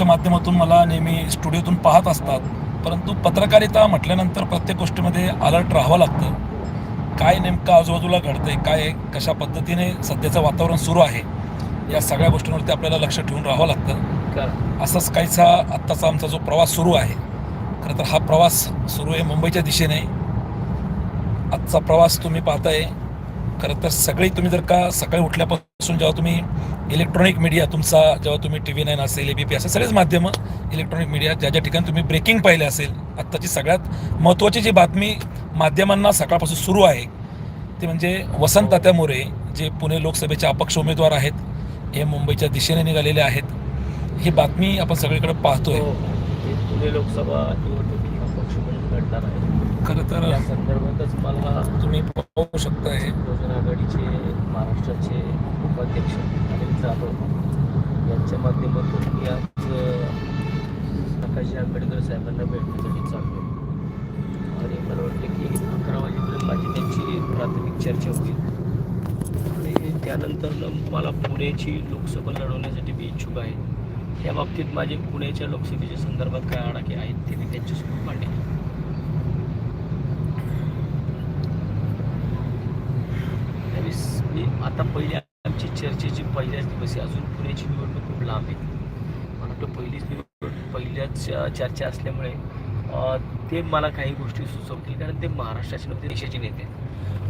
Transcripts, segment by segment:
न्यूजच्या माध्यमातून मला नेहमी स्टुडिओतून पाहत असतात. परंतु पत्रकारिता म्हटल्यानंतर प्रत्येक गोष्टीमध्ये अलर्ट राहावं लागतं. काय नेमकं आजूबाजूला घडतंय काय कशा पद्धतीने सध्याचं वातावरण सुरू आहे या सगळ्या गोष्टींवरती आपल्याला लक्ष ठेवून राहावं लागतं. असंच काहीसा आत्ताचा आमचा जो प्रवास सुरू आहे खरं तर हा प्रवास सुरू आहे मुंबईच्या दिशेने. आजचा प्रवास तुम्ही पाहताय खरं तर सगळी तुम्ही जर का सकाळी उठल्यापासून जेव्हा तुम्ही इलेक्ट्रॉनिक मीडिया तुमचा जेव्हा तुम्ही टी व्ही नाईन असेल ए बी पी असेल सगळेच माध्यमं इलेक्ट्रॉनिक मीडिया ज्या ज्या ठिकाणी तुम्ही ब्रेकिंग पाहिले असेल आत्ताची सगळ्यात महत्त्वाची जी बातमी माध्यमांना सकाळपासून सुरू आहे ते म्हणजे वसंत तात्या मोरे जे पुणे लोकसभेचे अपक्ष उमेदवार आहेत हे मुंबईच्या दिशेने निघालेले आहेत. ही बातमी आपण सगळीकडे पाहतोय. हो, हो. पुणे लोकसभा निवडणूक अपक्ष म्हणून आहे. खरं तर या संदर्भातच मला तुम्ही पाहू शकताय. बहुजन आघाडीचे महाराष्ट्राचे उपाध्यक्ष अनिल जाधव यांच्या माध्यमातून मी आज अ, प्रकाशजी आंबेडकर साहेबांना भेटण्यासाठी चाललो आणि मला वाटतं की अकरा वाजेपर्यंत माझी त्यांची प्राथमिक चर्चा होईल. आणि त्यानंतर मला पुण्याची लोकसभा लढवण्यासाठी मी इच्छुक आहे. या बाबतीत माझे पुण्याच्या लोकसभेच्या संदर्भात काय आडाखे आहेत ते मी त्यांच्यासमोर मांडेल चोवीस मी आता पहिल्या आमची चर्चेची पहिल्याच दिवस आहे. अजून पुण्याची निवडणूक खूप लांब आहे. मला वाटतं पहिलीच निवडणूक पहिल्याच चर्चा असल्यामुळे ते मला काही गोष्टी सुचवतील. कारण ते महाराष्ट्राचे नव्हते देशाचे नेते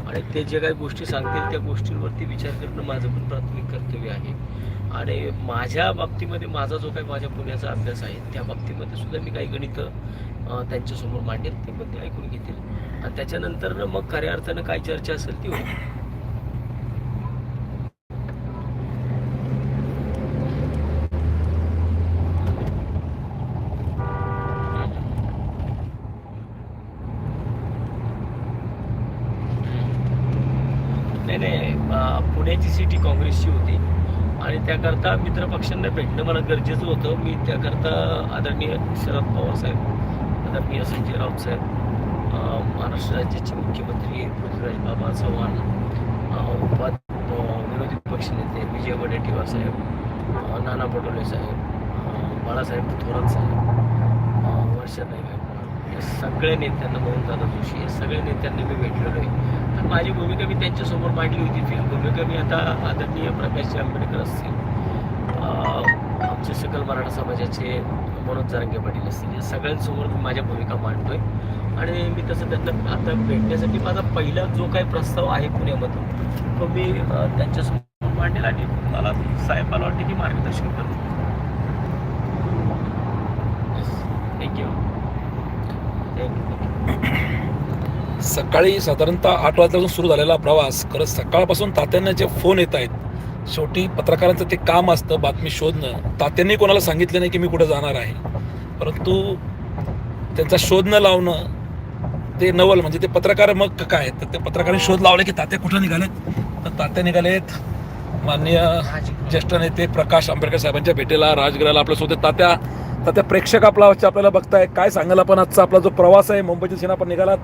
आणि ते जे काही गोष्टी सांगतील त्या गोष्टींवरती विचार करणं माझं पण प्राथमिक कर्तव्य आहे. आणि माझ्या बाबतीमध्ये माझा जो काही माझ्या पुण्याचा अभ्यास आहे त्या बाबतीमध्ये सुद्धा मी काही गणितं त्यांच्यासमोर मांडेल ते पण ते ऐकून घेतील. आणि त्याच्यानंतर मग खऱ्या अर्थानं काय चर्चा असेल ती होईल. नाही नाही पुण्याची सिटी काँग्रेसची होती. आणि त्याकरता मित्रपक्षांना भेटणं मला गरजेचं होतं. मी त्याकरता आदरणीय शरद पवार साहेब आदरणीय संजय राऊत साहेब महाराष्ट्र राज्याचे मुख्यमंत्री पृथ्वीराज बाबा चव्हाण उपा विरोधी पक्षनेते विजय वडेट्टीवार साहेब नाना पटोले साहेब बाळासाहेब थोरात साहेब वर्षा नाईक सगळ्या नेत्यांना मोहन दादा जोशी या सगळ्या नेत्यांना मी भेटलेलो आहे. आणि माझी भूमिका मी त्यांच्यासमोर मांडली होती. ती भूमिका मी आता आदरणीय प्रकाश आंबेडकर असतील आमचे सकल मराठा समाजाचे मनोज जारंगे पाटील असतील या सगळ्यांसमोर मी माझ्या भूमिका मांडतोय. आणि मी तसं त्यांना आता भेटण्यासाठी माझा पहिला जो काही प्रस्ताव आहे पुण्यामधून तो मी त्यांच्यासमोर मांडेल आणि मला साहेबाला वाटते की मार्गदर्शन करतो सकाळी साधारणतः आठ वाजल्यापासून सुरू झालेला प्रवास खरं सकाळपासून तात्यांना जे फोन येत आहेत शेवटी पत्रकारांचं ते काम असतं बातमी शोधणं. तात्यांनी कोणाला सांगितलं नाही की मी कुठं जाणार आहे. परंतु त्यांचा शोध न लावणं ते नवल म्हणजे ते पत्रकार मग काय तर ते पत्रकारांनी शोध लावले की तात्या कुठं निघालेत? तर तात्या निघालेत. माननीय ज्येष्ठ नेते प्रकाश आंबेडकर साहेबांच्या भेटीला राजगृहाला आपल्यासोबत तात्या तर त्या प्रेक्षक आपला आपल्याला बघताय. काय सांगाल आपण आजचा आपला जो प्रवास आहे मुंबईच्या सीना आपण निघालात.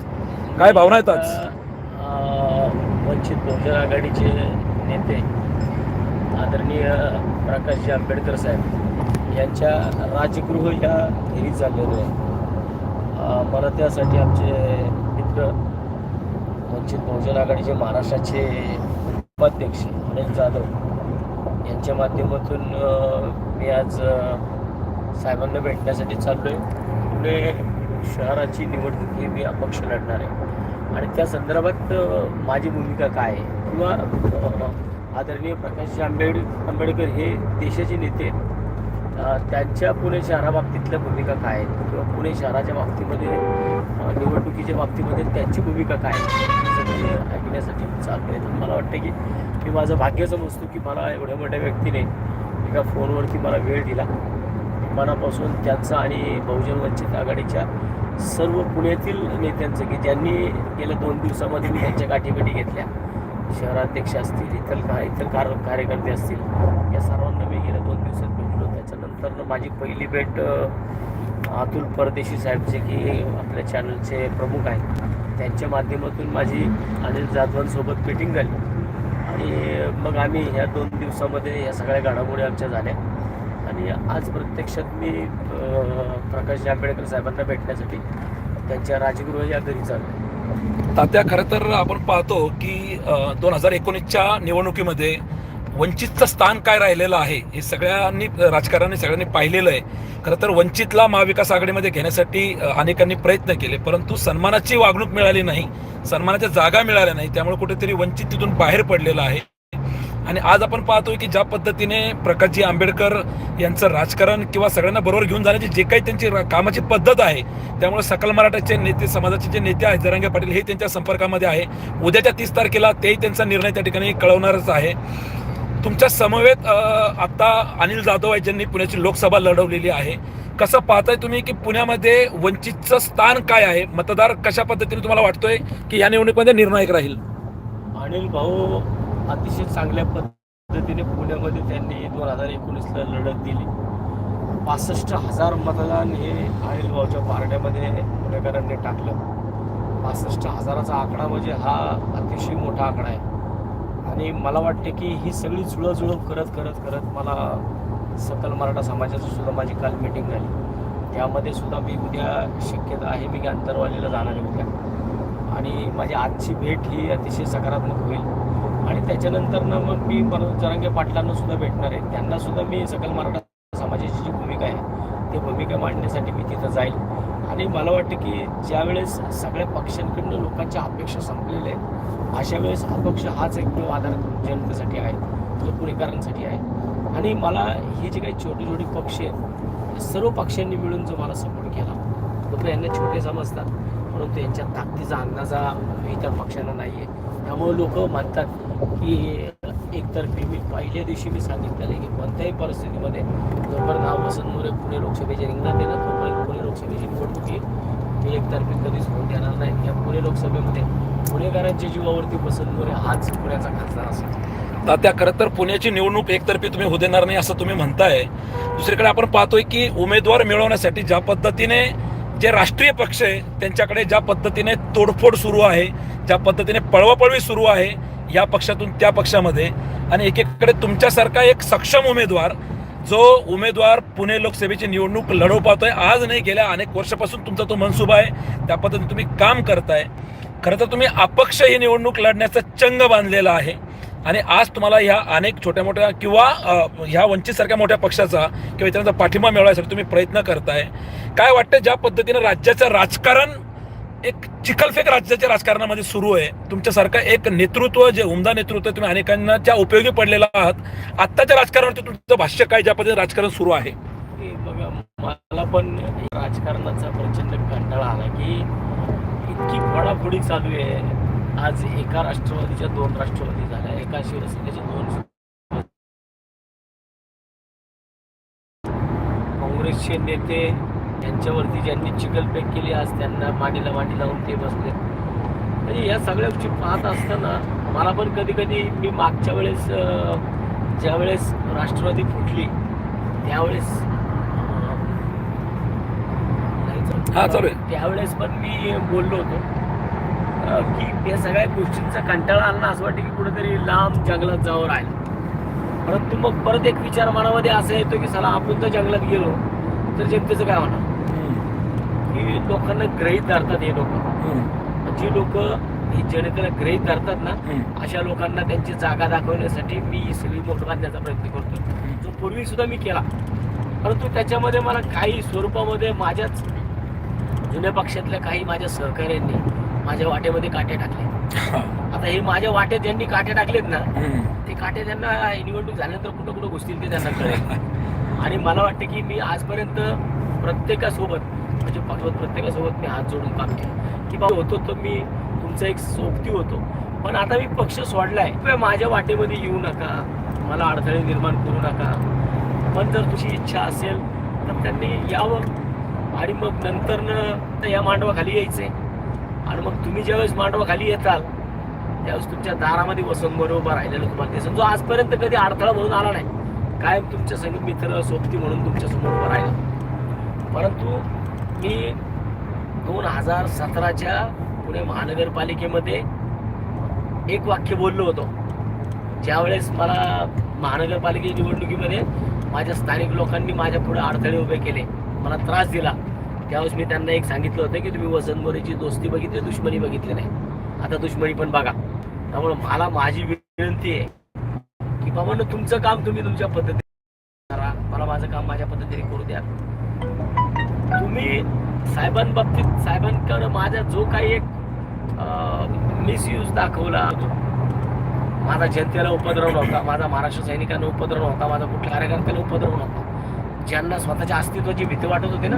काय भावना आहेत आज? वंचित बहुजन आघाडीचे नेते आदरणीय प्रकाशजी आंबेडकर साहेब यांच्या राजगृह ह्या फेरीत झालेलो आहे मला त्यासाठी आमचे मित्र वंचित बहुजन आघाडीचे महाराष्ट्राचे उपाध्यक्ष अनिल जाधव यांच्या माध्यमातून मी आज साहेबांना भेटण्यासाठी चाललो आहे पुणे शहराची निवडणूक ही मी अपक्ष लढणार आहे. आणि त्या संदर्भात माझी भूमिका काय आहे? किंवा आदरणीय प्रकाश आंबेड आंबेडकर हे देशाचे नेते आहेत. त्यांच्या पुणे शहराबाबतीतल्या भूमिका काय आहेत? किंवा पुणे शहराच्या बाबतीमध्ये निवडणुकीच्या बाबतीमध्ये त्यांची भूमिका काय आहे? ऐकण्यासाठी चालू आहे तर मला वाटतं की मी माझं भाग्य समजतो की मला एवढ्या मोठ्या व्यक्तीने एका फोनवरती मला वेळ दिला. मनापासून त्यांचा आणि बहुजन वंचित आघाडीच्या सर्व पुण्यातील नेत्यांचं की ज्यांनी गेल्या दोन दिवसामध्ये मी त्यांच्या गाठीभेटी घेतल्या. शहराध्यक्ष असतील इतर का इतर कार कार्यकर्ते असतील या सर्वांना मी गेल्या दोन दिवसात भेटलो. त्याच्यानंतर माझी पहिली भेट अतुल परदेशी साहेब जे की आपल्या चॅनलचे प्रमुख आहेत. त्यांच्या माध्यमातून माझी अनिल जाधवांसोबत मीटिंग झाली. आणि मग आम्ही ह्या दोन दिवसामध्ये या सगळ्या घडामोडी आमच्या झाल्या. आणि आज प्रत्यक्षात मी प्रकाश आंबेडकर साहेबांना भेटण्यासाठी त्यांच्या राजगृह या घरी चाललो. तात्या खरं तर आपण पाहतो की दोन हजार एकोणीसच्या निवडणुकीमध्ये वंचितचं स्थान काय राहिलेलं आहे हे सगळ्यांनी राजकारण्यांनी सगळ्यांनी पाहिलेलं आहे. खरं तर वंचितला महाविकास आघाडीमध्ये घेण्यासाठी अनेकांनी प्रयत्न केले परंतु सन्मानाची वागणूक मिळाली नाही सन्मानाच्या जागा मिळाल्या नाही त्यामुळे कुठेतरी वंचित तिथून बाहेर पडलेलं आहे. आणि आज आपण पाहतोय की ज्या पद्धतीने प्रकाशजी आंबेडकर यांचं राजकारण किंवा सगळ्यांना बरोबर घेऊन जाण्याची जे काही त्यांची कामाची पद्धत आहे त्यामुळे सकल मराठाचे नेते समाजाचे जे नेते आहेत जरांगे पाटील हे त्यांच्या संपर्कामध्ये आहे. उद्याच्या तीस तारखेला तेही त्यांचा निर्णय त्या ठिकाणी कळवणारच आहे. तुमच्या समवेत आता अनिल जाधव आहे ज्यांनी पुण्याची लोकसभा लढवलेली आहे. कसं पाहताय तुम्ही की पुण्यामध्ये वंचितचं स्थान काय आहे? मतदार कशा पद्धतीने तुम्हाला वाटतोय की या निवडणुकीमध्ये निर्णायक राहील? अनिल भाऊ अतिशय चांगल्या पद्धतीने पुण्यामध्ये त्यांनी दोन हजार एकोणीसला लढत दिली. पासष्ट हजार मतदान हे अनिल पारड्यामध्ये पुणेकरांनी टाकलं. पासष्ट हजाराचा आकडा म्हणजे हा अतिशय मोठा आकडा आहे. आणि मला वाटते की ही सगळी जुळजुळप करत करत करत मला सकल मराठा समाजाची सुद्धा माझी काल मिटिंग झाली. त्यामध्ये सुद्धा मी उद्या शक्यता आहे मी अंतरवालीला जाणार आहे उद्या. आणि माझी आजची भेट ही अतिशय सकारात्मक होईल. आणि त्याच्यानंतर ना मग मी परत जरांगे पाटलांना सुद्धा भेटणार आहे. त्यांना सुद्धा मी सकल मराठा समाजाची जी भूमिका आहे ती भूमिका मांडण्यासाठी मी तिथं जाईल. आणि मला वाटतं की ज्यावेळेस सगळ्या पक्षांकडनं लोकांच्या अपेक्षा संपलेल्या आहेत अशा वेळेस अपक्ष हाच एकमेव आधार जनतेसाठी आहे जो पुणेकरांसाठी आहे. आणि मला हे जे काही छोटे छोटे पक्ष आहेत सर्व पक्षांनी मिळून जो मला सपोर्ट केला लोक यांना छोटे समजतात परंतु यांच्या ताकदीचा अंदाजा इतर पक्षांना नाही आहे त्यामुळे लोक म्हणतात की एकतर्फी मी पहिल्या दिवशी मी सांगितलेलं आहे की कोणत्याही परिस्थितीमध्ये जोपर्यंत हा वसंत पुणे लोकसभेच्या रिंगणात येणार तोपर्यंत पुणे लोकसभेची निवडणूक ही मी एकतर्फी कधीच होऊन देणार नाही. या पुणे लोकसभेमध्ये पुणेकरांच्या जीवावरती वसंत मोरे हाच पुण्याचा खासदार असेल. तात्या खरं तर पुण्याची निवडणूक एकतर्फी तुम्ही होऊ देणार नाही असं तुम्ही म्हणताय. दुसरीकडे आपण पाहतोय की उमेदवार मिळवण्यासाठी ज्या पद्धतीने जे राष्ट्रीय पक्ष आहे त्यांच्याकडे ज्या पद्धतीने तोडफोड सुरू आहे ज्या पद्धतीने पळवापळवी सुरू आहे या पक्षातून त्या पक्षामध्ये आणि एकीकडे तुमच्यासारखा एक सक्षम उमेदवार जो उमेदवार पुणे लोकसभेची निवडणूक लढवू पाहतोय आज नाही गेल्या अनेक वर्षापासून तुमचा तो मनसुबा आहे. त्या पद्धतीने तुम्ही काम करताय. खरं तर तुम्ही अपक्ष ही निवडणूक लढण्याचा चंग बांधलेला आहे. आणि आज तुम्हाला ह्या अनेक छोट्या मोठ्या किंवा ह्या वंचितसारख्या मोठ्या पक्षाचा किंवा इतरांचा पाठिंबा मिळवण्यासाठी तुम्ही प्रयत्न करताय. काय वाटतं ज्या पद्धतीनं राज्याचं राजकारण एक चिखलफेक राज्याच्या राजकारणामध्ये सुरू आहे. तुमच्यासारखं एक नेतृत्व जे उमदा नेतृत्व तुम्ही अनेकांना त्या उपयोगी पडलेला आहात. आत्ताच्या राजकारणावरती तुमचं भाष्य काय ज्या पद्धतीने राजकारण सुरू आहे? मला पण राजकारणाचा प्रचंड कंटाळा आला की इतकी फोडाफोडी चालू आहे. आज एका राष्ट्रवादीच्या दोन राष्ट्रवादी झाल्या एका शिवसेनेच्या दोन काँग्रेसचे नेते यांच्यावरती ज्यांनी चिकलपेक केली आज त्यांना मांडीला मांडी लावून ते बसले म्हणजे या सगळ्या गोष्टी पाहत असताना मला पण कधी कधी मी मागच्या वेळेस ज्यावेळेस राष्ट्रवादी फुटली त्यावेळेस. हा, चालू आहे. त्यावेळेस पण मी बोललो होतो की या सगळ्या गोष्टींचा कंटाळा आला ना असं वाटतं की कुठेतरी लांब जंगलात जावं राहिलं परंतु मग परत एक विचार मनामध्ये असा येतो की चला आपण तर जंगलात गेलो तर जनतेचं काय होणार की लोकांना ग्रहित धरतात हे लोक. जी लोक ही जनतेला ग्रहित धरतात ना अशा लोकांना त्यांची जागा दाखवण्यासाठी मी ही सगळी मोठ बांधण्याचा प्रयत्न करतो जो पूर्वी सुद्धा मी केला. परंतु त्याच्यामध्ये मला काही स्वरूपामध्ये माझ्याच जुन्या पक्षातल्या काही माझ्या सहकाऱ्यांनी माझ्या वाटेमध्ये काटे टाकले. आता हे माझ्या वाटेत ज्यांनी काटे टाकलेत ना ते काटे त्यांना निवडणूक झाल्यानंतर कुठं कुठं घुसतील ते त्यांना कळेल. आणि मला वाटतं की मी आजपर्यंत प्रत्येकासोबत माझ्या पाठवत प्रत्येकासोबत मी हात जोडून काम केलं. की बाबा होतो तर मी तुमचा एक सोबती होतो. पण आता मी पक्ष सोडलाय. किंवा माझ्या वाटेमध्ये येऊ नका. मला अडथळे निर्माण करू नका. पण जर तुझी इच्छा असेल तर त्यांनी यावं. आणि मग नंतरनं या मांडवाखाली यायचंय. आणि मग तुम्ही ज्यावेळेस मांडवाखाली येताल त्यावेळेस तुमच्या दारामध्ये वसंत बरोबर राहिलेलं तुम्हाला दिसेल. जो आजपर्यंत कधी अडथळा म्हणून आला नाही. कायम तुमच्या संग मित्र सोबती म्हणून तुमच्यासमोर उभा राहिला. परंतु मी दोन हजार सतराच्या पुणे महानगरपालिकेमध्ये एक वाक्य बोललो होतो. ज्यावेळेस मला महानगरपालिके निवडणुकीमध्ये माझ्या स्थानिक लोकांनी माझ्या पुढे अडथळे उभे केले मला त्रास दिला त्यावेळेस मी त्यांना एक सांगितलं होतं की तुम्ही वसंत मोरेची दोस्ती बघितली दुश्मनी बघितली नाही. आता दुश्मनी पण बघा. त्यामुळे मला माझी विनंती आहे की बाबा तुमचं काम तुम्ही तुमच्या पद्धतीने करा. मला माझं काम माझ्या पद्धतीने करू द्या. तुम्ही साहेबांबाबतीत साहेबांकडं माझा जो काही एक मिसयूज दाखवला माझा जनतेला उपद्रव नव्हता माझा महाराष्ट्र सैनिकांना उपद्रव नव्हता माझा कुठल्या कार्यकर्त्याला उपद्रव नव्हता. ज्यांना स्वतःच्या अस्तित्वाची भीती वाटत होती ना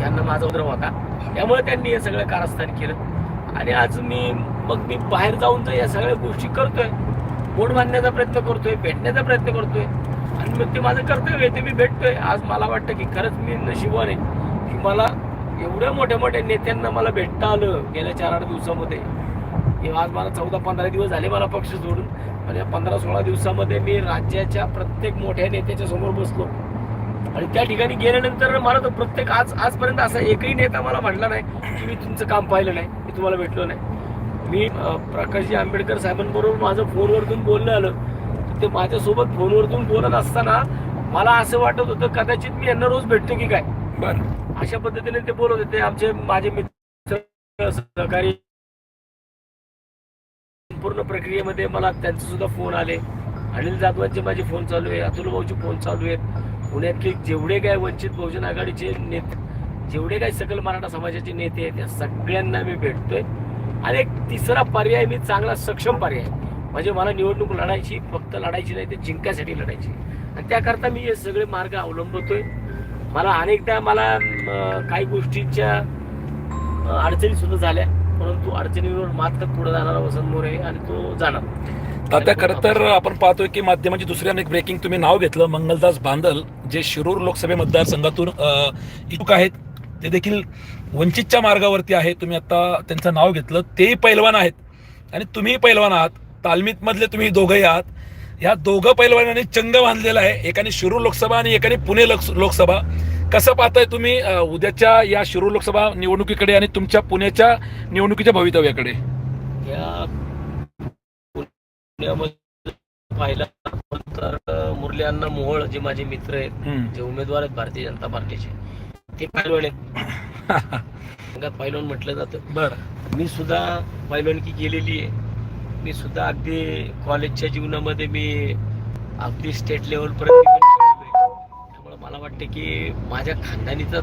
त्यांना माझा उपद्रव होता. त्यामुळे त्यांनी हे सगळं कारस्थान केलं. आणि आज मी मग मी बाहेर जाऊन तर या सगळ्या गोष्टी करतोय. पोट बांधण्याचा प्रयत्न करतोय भेटण्याचा प्रयत्न करतोय. आणि मग ते माझं कर्तव्य आहे ते मी भेटतोय. आज मला वाटतं की खरंच मी नशिबान आहे. की मला एवढ्या मोठ्या मोठ्या नेत्यांना मला भेटता आलं गेल्या चार आठ दिवसामध्ये. आज मला चौदा पंधरा दिवस झाले मला पक्ष सोडून पण या पंधरा सोळा दिवसामध्ये मी राज्याच्या प्रत्येक मोठ्या नेत्याच्या समोर बसलो. आणि त्या ठिकाणी गेल्यानंतर मला तर प्रत्येक आज आजपर्यंत असा एकही नेता मला म्हटला नाही की मी तुमचं काम पाहिलं नाही मी तुम्हाला भेटलो नाही. मी प्रकाशजी आंबेडकर साहेबांबरोबर माझं फोनवरतून बोलणं आलं. ते माझ्यासोबत फोनवरतून बोलत असताना मला असं वाटत होतं कदाचित मी यांना रोज भेटतो की काय? बरं. अशा पद्धतीने ते बोलत होते. आमचे माझे मित्र सहकारी संपूर्ण प्रक्रियेमध्ये मला त्यांचे सुद्धा फोन आले. अनिल जाधवांचे माझे फोन चालू आहे अतुल भाऊचे फोन चालू आहेत. पुण्यातले जेवढे काय वंचित बहुजन आघाडीचे नेते जेवढे काही सकल मराठा समाजाचे नेते आहेत त्या सगळ्यांना मी भेटतोय. आणि एक तिसरा पर्याय मी चांगला सक्षम पर्याय. म्हणजे मला निवडणूक लढायची फक्त लढायची नाही ते जिंकायसाठी लढायची. आणि त्याकरता मी हे सगळे मार्ग अवलंबतोय. मला अनेकदा मला काही गोष्टींच्या अडचणी सुद्धा झाल्या. परंतु अडचणीवर मात करत पुढे जाणारा वसंत मोरे आणि तो जाणार. तात्या खरं तर आपण पाहतोय की माध्यमाची दुसऱ्या एक ब्रेकिंग तुम्ही नाव घेतलं. मंगलदास बांदल जे शिरूर लोकसभे मतदारसंघातून इच्छुक आहेत ते देखील वंचितच्या मार्गावरती आहे तुम्ही आता त्यांचं नाव घेतलं. तेही पैलवान आहेत. आणि तुम्ही पैलवान आहात. तालमीत मधले तुम्ही दोघंही आहात. ह्या दोघं पैलवानांनी चंग बांधलेला आहे. एकाने शिरूर लोकसभा आणि एकाने पुणे लोक लोकसभा. कसं पाहताय तुम्ही उद्याच्या या शिरूर लोकसभा निवडणुकीकडे आणि तुमच्या पुण्याच्या निवडणुकीच्या भवितव्याकडे पाहिलं तर मुरली अण्णा मोहोळ जे माझे मित्र आहेत. जे उमेदवार आहेत भारतीय जनता पार्टीचे ते पैलवान आहेत पैलवान म्हटलं जातं बरं मी सुद्धा पैलवानकी केलेली आहे मी सुद्धा अगदी कॉलेजच्या जीवनामध्ये मी अगदी स्टेट खेळलोय. त्यामुळे मला वाटतं की माझ्या खानदानीचा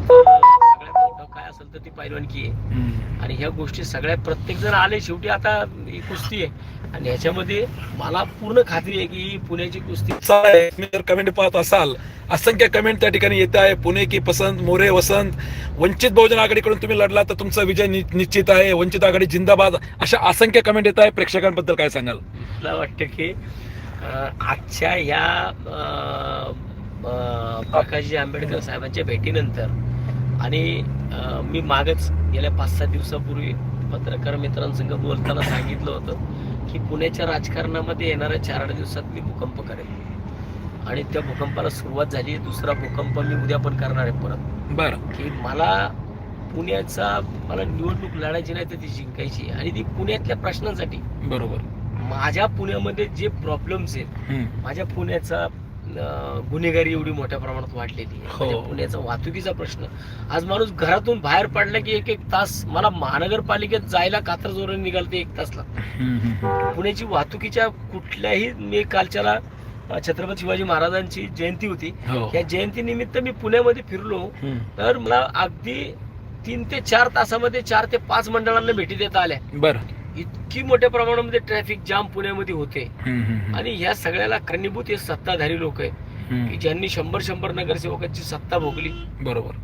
काय असेल तर ती पैलवानकी आहे. आणि ह्या गोष्टी सगळ्या प्रत्येक जण आले शेवटी आता ही कुस्ती आहे. आणि ह्याच्यामध्ये मला पूर्ण खात्री आहे की ही पुण्याची कुस्ती. तुम्ही जर कमेंट पाहत असाल असंख्य कमेंट त्या ठिकाणी येत आहे. पुणे की पसंत मोरे वसंत वंचित बहुजन आघाडीकडून तुम्ही लढला तर तुमचा विजय निश्चित आहे. वंचित आघाडी जिंदाबाद. अशा असंख्य कमेंट येत आहे. प्रेक्षकांबद्दल काय सांगाल? मला वाटतं की आजच्या ह्या प्रकाशजी आंबेडकर साहेबांच्या भेटीनंतर आणि मी मागच गेल्या पाच सात दिवसापूर्वी पत्रकार मित्रांसंग बोलताना सांगितलं होतं की पुण्याच्या राजकारणामध्ये येणाऱ्या चार आठ दिवसात मी भूकंप करेन आणि त्या भूकंपाला सुरुवात झाली दुसरा भूकंप मी उद्या पण करणार आहे परत बरं की मला पुण्याचा मला निवडणूक लढायची नाही तर ती जिंकायची. आणि ती पुण्यातल्या प्रश्नांसाठी बरोबर माझ्या पुण्यामध्ये जे प्रॉब्लेम्स आहेत. माझ्या पुण्याचा गुन्हेगारी एवढी मोठ्या प्रमाणात वाढलेली आहे. हो. माझ्या पुण्याचा वाहतुकीचा प्रश्न. आज माणूस घरातून बाहेर पडला की एक एक तास मला महानगरपालिकेत जायला कात्रजवरून निघाल ते एक तास लागतो हम्म. पुण्याची वाहतुकीच्या कुठल्याही मी कालच्याला छत्रपती शिवाजी महाराजांची जयंती होती. हो. या जयंतीनिमित्त मी पुण्यामध्ये फिरलो. तर मला अगदी तीन ते चार तासामध्ये चार ते पाच मंडळांना भेटी देता आल्या. बरं. इतकी मोठ्या प्रमाणामध्ये ट्रॅफिक जाम पुण्यामध्ये होते. आणि ह्या सगळ्याला कारणीभूत हे सत्ताधारी लोक आहेत. की. ज्यांनी शंभर शंभर नगरसेवकांची सत्ता भोगली. बरोबर.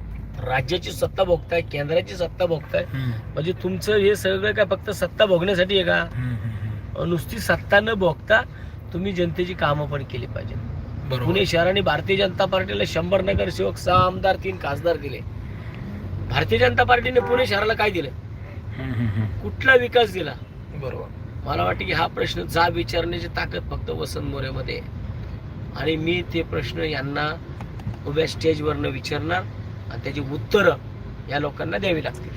राज्याची सत्ता भोगताय केंद्राची सत्ता भोगताय. म्हणजे तुमचं हे सगळं काय फक्त सत्ता भोगण्यासाठी आहे का. नुसती सत्ता न भोगता तुम्ही जनतेची कामं पण केली बरोबर. पुणे शहराने भारतीय जनता पार्टीला शंभर नगरसेवक सहा आमदार तीन खासदार दिले. भारतीय जनता पार्टीने पुणे शहराला काय दिलं. कुठला विकास दिला बरोबर. मला वाटतं की हा प्रश्न जा विचारण्याची ताकद फक्त वसंत मोरेमध्ये आहे. आणि मी ते प्रश्न यांना उभ्या स्टेजवरनं विचारणार आणि त्याची उत्तरं या लोकांना द्यावी लागतील.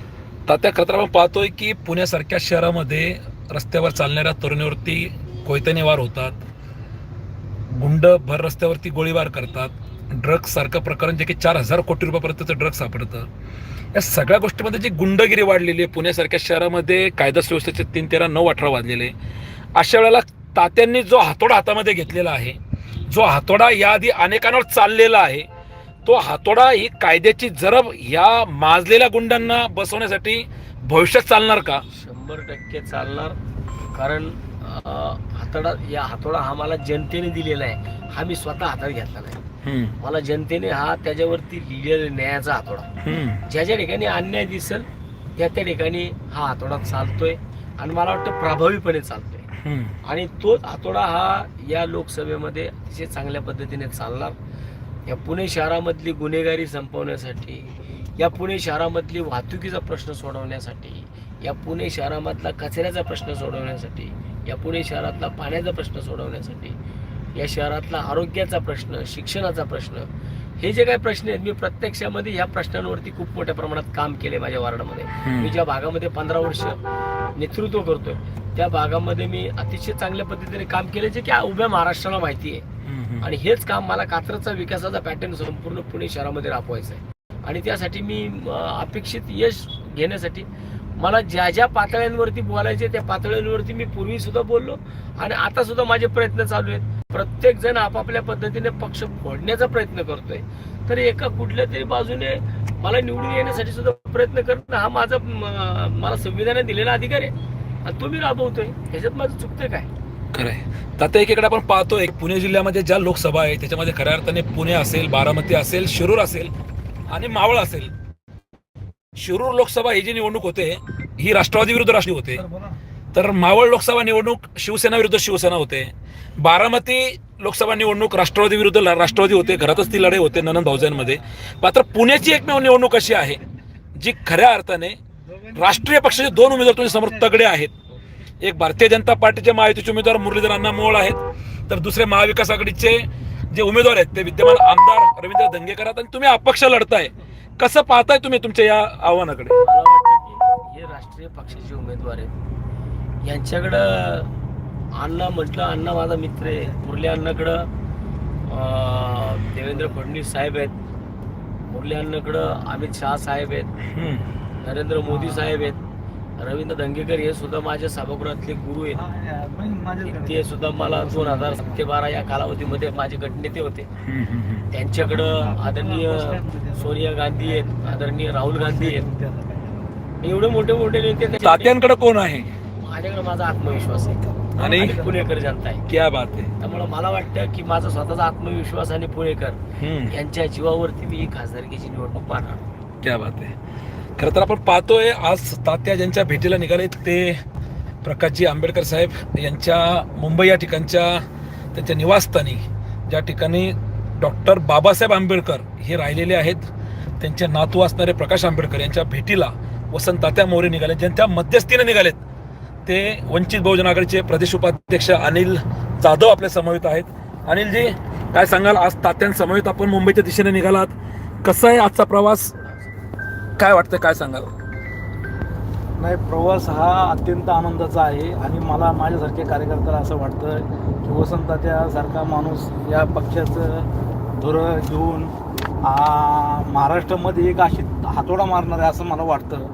तात्या खरं तर आपण पाहतोय की पुण्यासारख्या शहरामध्ये रस्त्यावर चालणाऱ्या तरुणीवरती कोयत्याने वार होतात. गुंड भर रस्त्यावरती गोळीबार करतात. ड्रग्स सारखं प्रकरण जे की चार हजार कोटी रुपयापर्यंतचं ड्रग्स सापडतं. या सगळ्या गोष्टीमध्ये जी गुंडगिरी वाढलेली आहे पुण्यासारख्या शहरामध्ये कायदा सुव्यवस्थेचे तीन तेरा नऊ अठरा वाजलेले अशा वेळेला तात्यांनी जो हातोडा हातामध्ये घेतलेला आहे जो हातोडा याआधी अनेकांवर चाललेला आहे तो हातोडा ही कायद्याची जरब या माजलेल्या गुंडांना बसवण्यासाठी भविष्यात चालणार का? शंभर टक्के चालणार. कारण हातोडा या हातोडा हा मला जनतेने दिलेला आहे. हा मी स्वतः हातात घेतला नाही मला जनतेने हा त्याच्यावरती लिहिलेला न्यायाचा हातोडा ज्या ज्या ठिकाणी अन्याय दिसेल त्या त्या ठिकाणी हा हातोडा चालतोय आणि मला वाटतं प्रभावीपणे चालतोय. आणि तोच हातोडा हा या लोकसभेमध्ये अतिशय चांगल्या पद्धतीने चालणार. या पुणे शहरामधली गुन्हेगारी संपवण्यासाठी या पुणे शहरामधली वाहतुकीचा प्रश्न सोडवण्यासाठी या पुणे शहरामधला कचऱ्याचा प्रश्न सोडवण्यासाठी या पुणे शहरातला पाण्याचा प्रश्न सोडवण्यासाठी या शहरातला आरोग्याचा प्रश्न शिक्षणाचा प्रश्न हे जे काही प्रश्न आहेत मी प्रत्यक्षामध्ये ह्या प्रश्नांवरती खूप मोठ्या प्रमाणात काम केले माझ्या वार्डामध्ये. मी ज्या भागामध्ये पंधरा वर्ष नेतृत्व करतोय त्या भागामध्ये मी अतिशय चांगल्या पद्धतीने काम केले जे की उभ्या महाराष्ट्राला माहिती आहे. आणि हेच काम मला कात्रचा विकासाचा पॅटर्न संपूर्ण पुणे शहरामध्ये राबवायचा आहे आणि त्यासाठी मी अपेक्षित यश घेण्यासाठी मला ज्या ज्या पातळ्यांवरती बोलायचे त्या पातळ्यांवरती मी पूर्वी सुद्धा बोललो आणि आता सुद्धा माझे प्रयत्न चालू आहेत प्रत्येक जण आपापल्या पद्धतीने पक्ष फोडण्याचा प्रयत्न करतोय. तर एका कुठल्या तरी बाजूने मला निवडून येण्यासाठी सुद्धा प्रयत्न करणं हा माझा मला संविधानाने दिलेला अधिकार आहे. आणि तो मी राबवतोय. ह्याच्यात माझं चुकतंय काय? खरंय. तर आता एकीकडे आपण पाहतोय पुणे जिल्ह्यामध्ये ज्या लोकसभा आहे त्याच्यामध्ये खऱ्या अर्थाने पुणे असेल बारामती असेल शिरूर असेल आणि मावळ असेल. शिरूर लोकसभा ही जी निवडणूक होते ही राष्ट्रवादी विरुद्ध राष्ट्रवादी होते. तर मावळ लोकसभा निवडणूक शिवसेना विरुद्ध शिवसेना होते. बारामती लोकसभा निवडणूक राष्ट्रवादी विरुद्ध राष्ट्रवादी होते घरातच ती लढाई होते ननंद भाऊजांमध्ये. मात्र पुण्याची एकमेव निवडणूक अशी आहे जी खऱ्या अर्थाने राष्ट्रीय पक्षाचे दोन उमेदवार तुमच्यासमोर तगडे आहेत. एक भारतीय जनता पार्टीचे महायुतीचे उमेदवार मुरलीधर अण्णा मोहोळ आहेत तर दुसरे महाविकास आघाडीचे जे उमेदवार आहेत ते विद्यमान आमदार रवींद्र दंगेकर आहेत. आणि तुम्ही अपक्ष लढताय. कसं पाहताय तुम्ही तुमच्या या आव्हानाकडे? हे राष्ट्रीय पक्षाचे उमेदवार आहेत. यांच्याकडं अण्णा म्हटलं अण्णा माझा मित्र आहे. मुरली अण्णाकडं देवेंद्र फडणवीस साहेब आहेत. मुरली अण्णाकडं अमित शहा साहेब आहेत. नरेंद्र मोदी साहेब आहेत. रवींद्र दंगेकर हे सुद्धा माझ्या सभागृहातले गुरु आहेत. ते सुद्धा मला दोन हजार ते बारा या कालावधीमध्ये माझे गटनेते होते. त्यांच्याकडं आदरणीय सोनिया गांधी आहेत आदरणीय राहुल गांधी आहेत. एवढे मोठे मोठे नेते तात्यांकडे कोण आहे? माझ्याकडे माझा आत्मविश्वास आहे. आणि- पुणेकर जनता आहे. क्या बात आहे. त्यामुळे मला वाटतं की माझा स्वतःचा आत्मविश्वास आणि पुणेकर. यांच्या जीवावरती मी खासदारकीची निवडणूक पाहणार क्या बात आहे. खरं तर आपण पाहतोय आज तात्या ज्यांच्या भेटीला निघाले ते प्रकाशजी आंबेडकर साहेब यांच्या मुंबई या ठिकाणच्या त्यांच्या निवासस्थानी ज्या ठिकाणी डॉक्टर बाबासाहेब आंबेडकर हे राहिलेले आहेत त्यांचे नातू असणारे प्रकाश आंबेडकर यांच्या भेटीला वसंत तात्या मोरे निघाले ज्यांच्या मध्यस्थीने निघालेत. ते वंचित बहुजन आघाडीचे प्रदेश उपाध्यक्ष अनिल जाधव आपल्या समवेत आहेत. अनिलजी काय सांगाल? आज तात्यांसमवेत आपण मुंबईच्या दिशेने निघालात. कसा आहे आजचा प्रवास? काय वाटतं काय सांगाल? नाही प्रवास हा अत्यंत आनंदाचा आहे आणि मला माझ्यासारख्या कार्यकर्त्याला असं वाटतं की वसंताच्यासारखा माणूस या पक्षाचं धुरं घेऊन महाराष्ट्रामध्ये एक अशी हातोडा मारणार आहे असं मला वाटतं.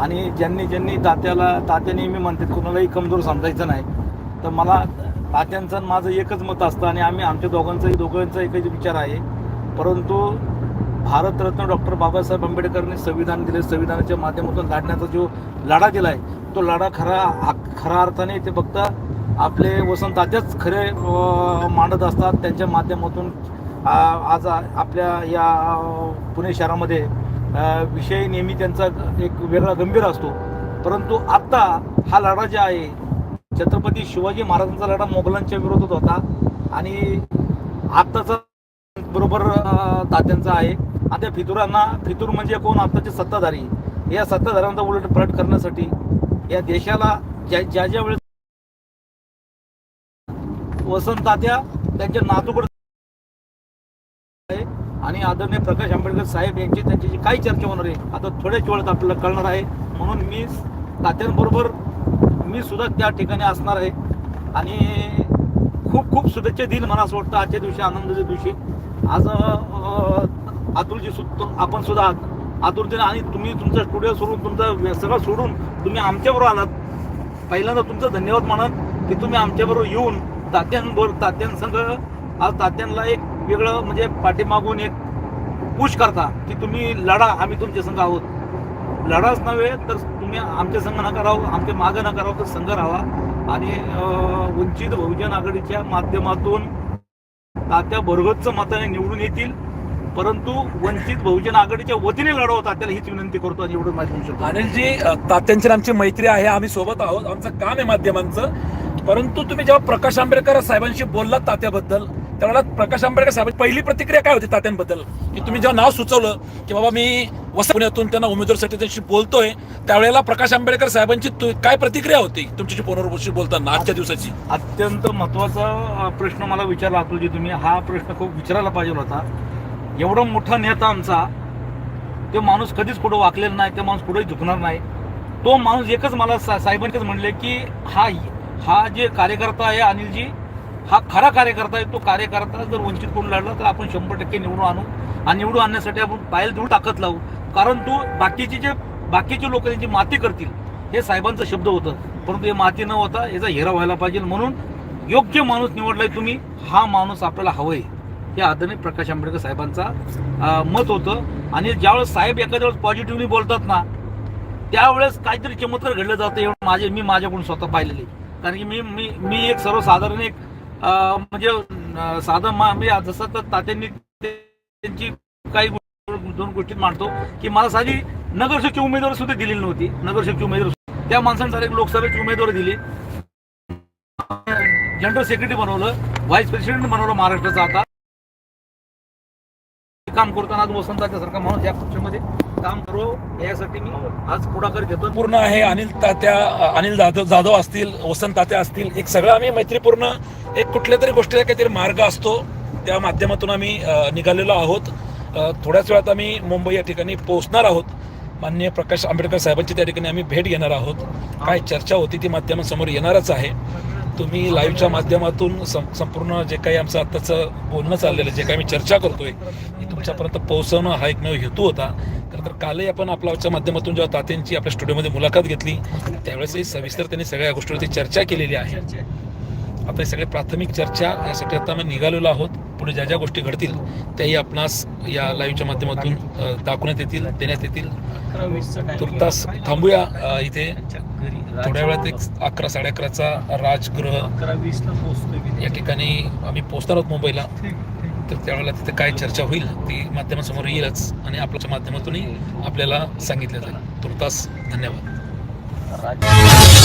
आणि ज्यांनी ज्यांनी तात्याला तात्या नेहमी म्हणतात कोणालाही कमजोर समजायचं नाही. तर मला तात्यांचं आणि माझं एकच मत असतं आणि आम्ही आमच्या दोघांचंही दोघांचा एकच विचार आहे. परंतु भारतरत्न डॉक्टर बाबासाहेब आंबेडकरांनी संविधान दिले. संविधानाच्या माध्यमातून लढण्याचा जो लढा दिला आहे तो लढा खरा खरा खऱ्या अर्थाने ते फक्त आपले वसंत आजच खरे मांडत असतात. त्यांच्या माध्यमातून आज आपल्या या पुणे शहरामध्ये विषय नेहमी त्यांचा एक वेगळा गंभीर असतो. परंतु आत्ता हा लढा जे आहे छत्रपती शिवाजी महाराजांचा लढा मोगलांच्या विरोधात होता आणि आत्ताचा बरोबर तात्यांचा आहे. आता फितुरांना फितूर म्हणजे कोण? आत्ताचे सत्ताधारी. या सत्ताधाऱ्यांचा उलट पलट करण्यासाठी या देशाला ज्या ज्या ज्या वेळेस वसंत तात्या त्यांच्या नातूकडे आणि आदरणीय प्रकाश आंबेडकर साहेब यांची त्यांच्याशी काय चर्चा होणार आहे आता थोड्याच वेळात आपल्याला कळणार आहे. म्हणून मी तात्यांबरोबर मी सुद्धा त्या ठिकाणी असणार आहे. आणि खूप खूप शुभेच्छा देईल मला असं वाटतं आजच्या दिवशी आनंदाच्या दिवशी. आज अं, अतुलजी सुद्धा आपण सुद्धा आहात आणि तुम्ही तुमचा स्टुडिओ सोडून तुमचं सगळं सोडून तुम्ही आमच्याबरोबर आलात. पहिल्यांदा तुमचं धन्यवाद म्हणत की तुम्ही आमच्याबरोबर येऊन तात्यांबरोबर तात्यांसंग आज तात्यांना एक वेगळं म्हणजे पाठीमागून एक पुश करता की तुम्ही लढा आम्ही तुमच्या संघ आहोत. लढाच नव्हे तर तुम्ही आमच्या संघ नका राहू आमच्या मागं नका राहू तर संघ राहा. आणि वंचित बहुजन आघाडीच्या माध्यमातून तात्या भरगतचं मताने निवडून येतील. परंतु वंचित बहुजन आघाडीच्या वतीने लढवतात त्याला हीच विनंती करतो आणि एवढं माहिती शकतो. अनिलजी तात्यांची आमची मैत्री आहे आम्ही सोबत आहोत आमचं काम आहे माध्यमांचं. परंतु तुम्ही जेव्हा प्रकाश आंबेडकर साहेबांशी बोललात तात्याबद्दल त्यावेळेला प्रकाश आंबेडकर साहेबांची पहिली प्रतिक्रिया काय होती तात्यांबद्दल? की तुम्ही जेव्हा नाव सुचवलं की बाबा मी पुण्यातून त्यांना उमेदवारसाठी त्यांची बोलतोय त्यावेळेला प्रकाश आंबेडकर साहेबांची तु- काय प्रतिक्रिया होती तुमच्याशी फोनवर बोलताना आजच्या दिवसाची? अत्यंत महत्त्वाचा अ, प्रश्न मला विचारला अतुलजी तुम्ही. हा प्रश्न खूप विचारायला पाहिजे होता. एवढा मोठा नेता आमचा तो माणूस कधीच कुठं वाकलेला नाही तो माणूस कुठेही झुकणार नाही. तो माणूस एकच मला सा साहेबांनीच म्हणले की हा हा जे कार्यकर्ता आहे अनिलजी हा खरा कार्यकर्ता आहे तो कार्यकर्ता जर वंचित कोण लढला तर आपण शंभर टक्के निवडून आणू आणि निवडून आणण्यासाठी आपण पायल देऊन ताकद लावू. कारण तो बाकीचे जे बाकीचे लोक त्यांची माती करतील हे साहेबांचा शब्द होतं. परंतु हे माती न होता याचा हेरा व्हायला पाहिजे. म्हणून योग्य माणूस निवडलाय तुम्ही हा माणूस आपल्याला हवंय. हे आदरणीय प्रकाश आंबेडकर साहेबांचा मत होतं. आणि ज्यावेळेस साहेब एखाद्या वेळेस पॉझिटिव्हली बोलतात ना त्यावेळेस काहीतरी चमत्कार घडलं जातं एवढं माझे मी माझ्याकडून स्वतः पाहिलेले. कारण की मी मी मी एक सर्वसाधारण एक म्हणजे साधा मा जसं तर तात्यांनी त्यांची काही दोन गोष्टीत मांडतो की मला साधी नगरसेवकची उमेदवार सुद्धा दिलेली नव्हती. नगरसेवकची उमेदवार त्या माणसाने लोकसभेची उमेदवार दिली. जनरल सेक्रेटरी बनवलं व्हाईस प्रेसिडेंट बनवलं महाराष्ट्राचा आता. काम करताना आज वसंताच्या सारखा माणूस या पक्षामध्ये. काम करू यासाठी मी आज पुढाकार घेतो पूर्ण आहे अनिल तात्या अनिल जाधव जाधव असतील वसंत तात्या असतील एक सगळं आम्ही मैत्रीपूर्ण एक कुठल्या तरी गोष्टीला काहीतरी मार्ग असतो त्या माध्यमातून आम्ही निघालेलो आहोत. थोड्याच वेळात आम्ही मुंबई या ठिकाणी पोहोचणार आहोत. माननीय प्रकाश आंबेडकर साहेबांची त्या ठिकाणी आम्ही भेट घेणार आहोत. काय चर्चा होती ती माध्यमासमोर येणारच आहे. तुम्ही लाईव्हच्या माध्यमातून संपूर्ण जे काही आमचं आत्ताचं बोलणं चाललेलं जे काही आम्ही चर्चा करतोय तुमच्यापर्यंत पोहोचवणं हा एकमेव हेतू होता. खरं तर कालही आपण आपल्याच्या माध्यमातून जेव्हा तात्यांची आपल्या स्टुडिओमध्ये मुलाखत घेतली त्यावेळेसही सविस्तर त्यांनी सगळ्या गोष्टीवरती चर्चा केलेली आहे. आता हे सगळे प्राथमिक चर्चा यासाठी आता आम्ही निघालेलो आहोत. पुढे ज्या ज्या गोष्टी घडतील त्याही आपणास या लाईव्हच्या माध्यमातून दाखवण्यात येतील देण्यात येतील. तुर्तास थांबूया इथे. थोड्या वेळात एक अकरा साडे अकराचा राजगृह. या ठिकाणी आम्ही पोहोचणार आहोत मुंबईला. तर त्यावेळेला तिथे काय चर्चा होईल ती माध्यमासमोर येईलच आणि आपल्याच्या माध्यमातूनही आपल्याला सांगितलं जाईल. तुर्तास धन्यवाद. राज्य